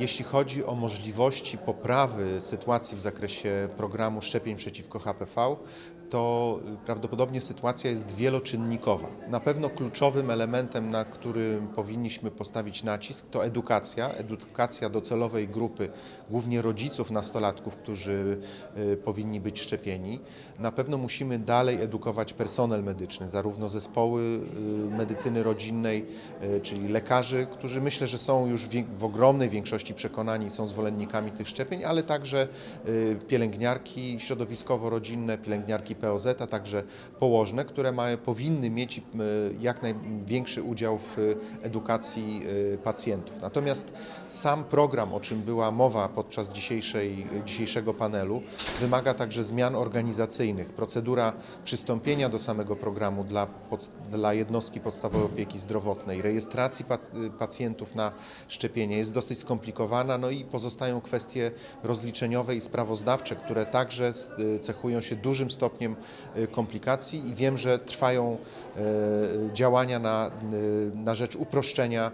Jeśli chodzi o możliwości poprawy sytuacji w zakresie programu szczepień przeciwko HPV, to prawdopodobnie sytuacja jest wieloczynnikowa. Na pewno kluczowym elementem, na którym powinniśmy postawić nacisk, to edukacja. Edukacja docelowej grupy, głównie rodziców nastolatków, którzy y, powinni być szczepieni. Na pewno musimy dalej edukować personel medyczny, zarówno zespoły y, medycyny rodzinnej, y, czyli lekarzy, którzy myślę, że są już w ogromnej większości przekonani, są zwolennikami tych szczepień, ale także y, pielęgniarki środowiskowo-rodzinne, pielęgniarki POZ, a także położne, które mają, powinny mieć y, jak największy udział w y, edukacji pacjentów. Natomiast sam program, o czym była mowa podczas dzisiejszej, dzisiejszego panelu, wymaga także zmian organizacyjnych. Procedura przystąpienia do samego programu dla, dla jednostki podstawowej opieki zdrowotnej, rejestracji pac- pacjentów na szczepienie jest dosyć skomplikowana, no i pozostają kwestie rozliczeniowe i sprawozdawcze, które także s- cechują się dużym stopniem y, komplikacji i wiem, że trwają e, działania na, y, na rzecz uproszczenia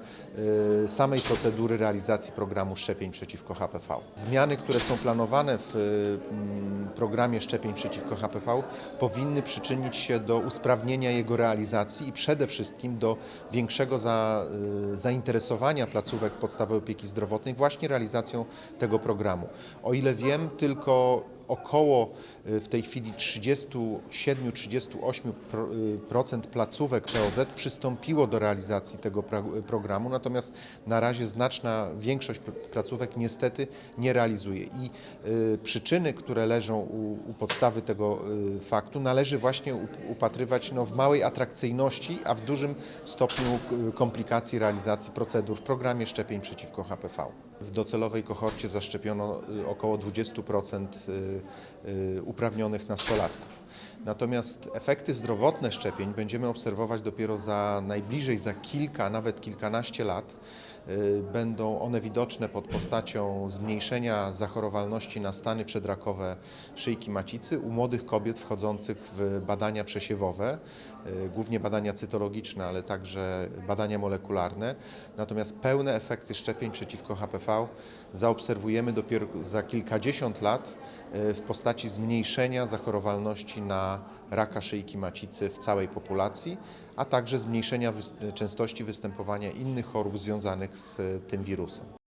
y, samej procedury realizacji programu szczepień przeciwko HPV. Zmiany, które są planowane w y, programie szczepień przeciwko HPV powinny przyczynić się do usprawnienia jego realizacji i przede wszystkim do większego za, y, zainteresowania placówek podstawowej opieki zdrowotnej właśnie realizacją tego programu. O ile wiem, tylko około y, w tej chwili 37-38% placówek POZ przystąpiło do realizacji tego pra- programu, natomiast na razie znaczna większość pl- placówek niestety nie realizuje. I y, przyczyny, które leżą u, u podstawy tego y, faktu, należy właśnie up- upatrywać no, w małej atrakcyjności, a w dużym stopniu y, komplikacji realizacji procedur w programie szczepień przeciwko HPV. W docelowej kohorcie zaszczepiono y, około 20% y, y, uprawnionych nastolatków. Natomiast efekty zdrowotne szczepień będziemy obserwować dopiero za najbliżej za kilka, nawet kilkanaście lat. Y, Będą one widoczne pod postacią zmniejszenia zachorowalności na stany przedrakowe szyjki macicy u młodych kobiet wchodzących w badania przesiewowe, y, głównie badania cytologiczne, ale także badania molekularne. Natomiast pełne efekty szczepień przeciwko HPV zaobserwujemy dopiero za kilkadziesiąt lat y, w postaci zmniejszenia zachorowalności na raka szyjki macicy w całej populacji, a także zmniejszenia częstości występowania innych chorób związanych z tym wirusem.